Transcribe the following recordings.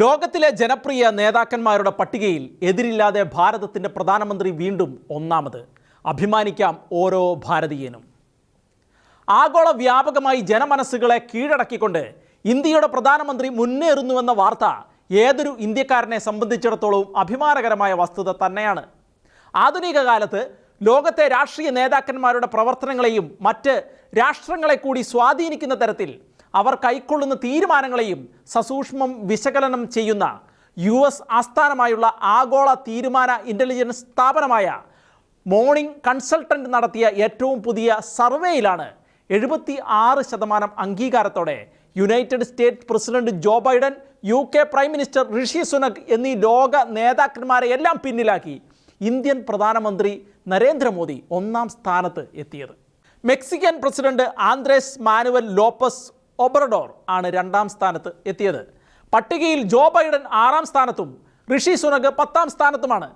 ലോകത്തിലെ ജനപ്രിയ നേതാക്കന്മാരുടെ പട്ടികയിൽ എതിരില്ലാതെ ഭാരതത്തിന്റെ പ്രധാനമന്ത്രി വീണ്ടും ഒന്നാമത്. അഭിമാനിക്കാം ഓരോ ഭാരതീയനും. ആഗോള വ്യാപകമായി ജനമനസ്സുകളെ കീഴടക്കിക്കൊണ്ട് ഇന്ത്യയുടെ പ്രധാനമന്ത്രി മുന്നേറുന്നുവെന്ന വാർത്ത ഏതൊരു ഇന്ത്യക്കാരനെ സംബന്ധിച്ചിടത്തോളവും അഭിമാനകരമായ വസ്തുത തന്നെയാണ്. ആധുനിക കാലത്ത് ലോകത്തെ രാഷ്ട്രീയ നേതാക്കന്മാരുടെ പ്രവർത്തനങ്ങളെയും മറ്റ് രാഷ്ട്രങ്ങളെ കൂടി സ്വാധീനിക്കുന്ന തരത്തിൽ അവർ കൈക്കൊള്ളുന്ന തീരുമാനങ്ങളെയും സസൂക്ഷ്മം വിശകലനം ചെയ്യുന്ന യു എസ് ആസ്ഥാനമായുള്ള ആഗോള തീരുമാന ഇന്റലിജൻസ് സ്ഥാപനമായ മോർണിംഗ് കൺസൾട്ടന്റ് നടത്തിയ ഏറ്റവും പുതിയ സർവേയിലാണ് എഴുപത്തി ആറ് ശതമാനം അംഗീകാരത്തോടെ united state president Joe Biden U K prime minister Rishi Sunak എന്നീ ലോക നേതാക്കന്മാരെ എല്ലാം പിന്നിലാക്കി ഇന്ത്യൻ പ്രധാനമന്ത്രി നരേന്ദ്രമോദി ഒന്നാം സ്ഥാനത്ത് എത്തിയത്. Mexican president Andres Manuel Lopez Obrador ആണ് രണ്ടാം സ്ഥാനത്ത് എത്തിയത്. പട്ടികയിൽ ജോ ബൈഡൻ ആറാം സ്ഥാനത്തും ഋഷി സുനക് പത്താം സ്ഥാനത്തുമാണ്.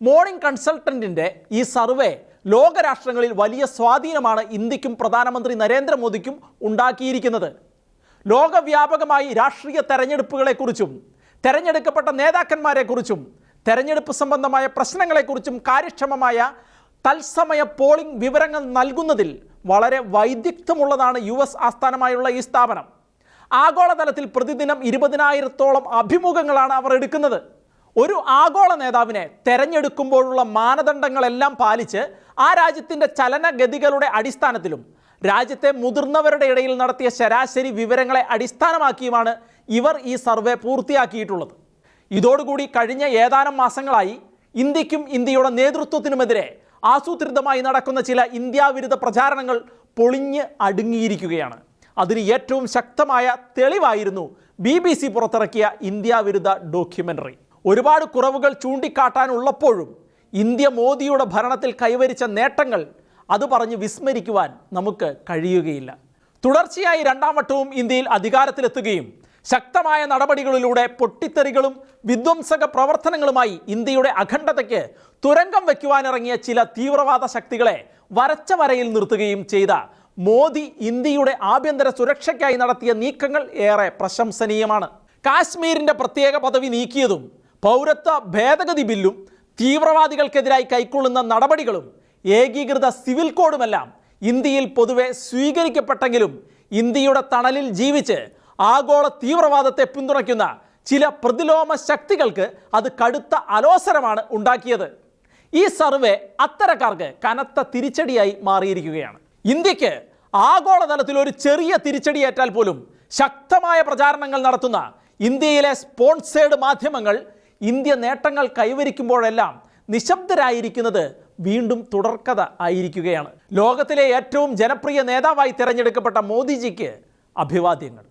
മോർണിംഗ് കൺസൾട്ടന്റിന്റെ ഈ സർവേ ലോകരാഷ്ട്രങ്ങളിൽ വലിയ സ്വാധീനമാണ് ഇന്ത്യക്കും പ്രധാനമന്ത്രി നരേന്ദ്രമോദിക്കും ഉണ്ടാക്കിയിരിക്കുന്നത്. ലോകവ്യാപകമായി രാഷ്ട്രീയ തെരഞ്ഞെടുപ്പുകളെക്കുറിച്ചും തെരഞ്ഞെടുക്കപ്പെട്ട നേതാക്കന്മാരെക്കുറിച്ചും തെരഞ്ഞെടുപ്പ് സംബന്ധമായ പ്രശ്നങ്ങളെക്കുറിച്ചും കാര്യക്ഷമമായ തത്സമയ പോളിംഗ് വിവരങ്ങൾ നൽകുന്നതിൽ വളരെ വൈദഗ്ധ്യമുള്ളതാണ് യു എസ് ആസ്ഥാനമായുള്ള ഈ സ്ഥാപനം. ആഗോളതലത്തിൽ പ്രതിദിനം ഇരുപതിനായിരത്തോളം അഭിമുഖങ്ങളാണ് അവർ എടുക്കുന്നത്. ഒരു ആഗോള നേതാവിനെ തെരഞ്ഞെടുക്കുമ്പോഴുള്ള മാനദണ്ഡങ്ങളെല്ലാം പാലിച്ച് ആ രാജ്യത്തിന്റെ ചലനഗതികളുടെ അടിസ്ഥാനത്തിലും രാജ്യത്തെ മുതിർന്നവരുടെ ഇടയിൽ നടത്തിയ ശരാശരി വിവരങ്ങളെ അടിസ്ഥാനമാക്കിയുമാണ് ഇവർ ഈ സർവേ പൂർത്തിയാക്കിയിട്ടുള്ളത്. ഇതോടുകൂടി കഴിഞ്ഞ ഏതാനും മാസങ്ങളായി ഇന്ത്യക്കും ഇന്ത്യയുടെ നേതൃത്വത്തിനുമെതിരെ ആസൂത്രിതമായി നടക്കുന്ന ചില ഇന്ത്യാവിരുദ്ധ പ്രചാരണങ്ങൾ പൊളിഞ്ഞ് അടുങ്ങിയിരിക്കുകയാണ്. അതിന് ഏറ്റവും ശക്തമായ തെളിവായിരുന്നു ബി ബി സി പുറത്തിറക്കിയ ഇന്ത്യാവിരുദ്ധ ഡോക്യുമെന്ററി ഒരുപാട് കുറവുകൾ ചൂണ്ടിക്കാട്ടാനുള്ളപ്പോഴും ഇന്ത്യ മോദിയുടെ ഭരണത്തിൽ കൈവരിച്ച നേട്ടങ്ങൾ അത് പറഞ്ഞ് വിസ്മരിക്കുവാൻ നമുക്ക് കഴിയുകയില്ല. തുടർച്ചയായി രണ്ടാം വട്ടവും ഇന്ത്യയിൽ അധികാരത്തിലെത്തുകയും ശക്തമായ നടപടികളിലൂടെ പൊട്ടിത്തെറികളും വിധ്വംസക പ്രവർത്തനങ്ങളുമായി ഇന്ത്യയുടെ അഖണ്ഡതയ്ക്ക് തുരങ്കം വയ്ക്കുവാനിറങ്ങിയ ചില തീവ്രവാദ ശക്തികളെ വരച്ച വരയിൽ നിർത്തുകയും ചെയ്ത മോദി ഇന്ത്യയുടെ ആഭ്യന്തര സുരക്ഷയ്ക്കായി നടത്തിയ നീക്കങ്ങൾ ഏറെ പ്രശംസനീയമാണ്. കാശ്മീരിന്റെ പ്രത്യേക പദവി നീക്കിയതും പൗരത്വ ഭേദഗതി ബില്ലും തീവ്രവാദികൾക്കെതിരായി കൈക്കൊള്ളുന്ന നടപടികളും ഏകീകൃത സിവിൽ കോഡുമെല്ലാം ഇന്ത്യയിൽ പൊതുവെ സ്വീകരിക്കപ്പെട്ടെങ്കിലും ഇന്ത്യയുടെ തണലിൽ ജീവിച്ച് ആഗോള തീവ്രവാദത്തെ പിന്തുണയ്ക്കുന്ന ചില പ്രതിലോമ ശക്തികൾക്ക് അത് കടുത്ത അലോസരമാണ് ഉണ്ടാക്കിയത്. ഈ സർവേ അത്തരക്കാർക്ക് കനത്ത തിരിച്ചടിയായി മാറിയിരിക്കുകയാണ്. ഇന്ത്യയ്ക്ക് ആഗോളതലത്തിൽ ഒരു ചെറിയ തിരിച്ചടിയേറ്റാൽ പോലും ശക്തമായ പ്രചാരണങ്ങൾ നടത്തുന്ന ഇന്ത്യയിലെ സ്പോൺസേഡ് മാധ്യമങ്ങൾ ഇന്ത്യ നേട്ടങ്ങൾ കൈവരിക്കുമ്പോഴെല്ലാം നിശബ്ദരായിരിക്കുന്നത് വീണ്ടും തുടർക്കഥ ആയിരിക്കുകയാണ്. ലോകത്തിലെ ഏറ്റവും ജനപ്രിയ നേതാവായി തിരഞ്ഞെടുക്കപ്പെട്ട മോദിജിക്ക് അഭിവാദ്യങ്ങൾ.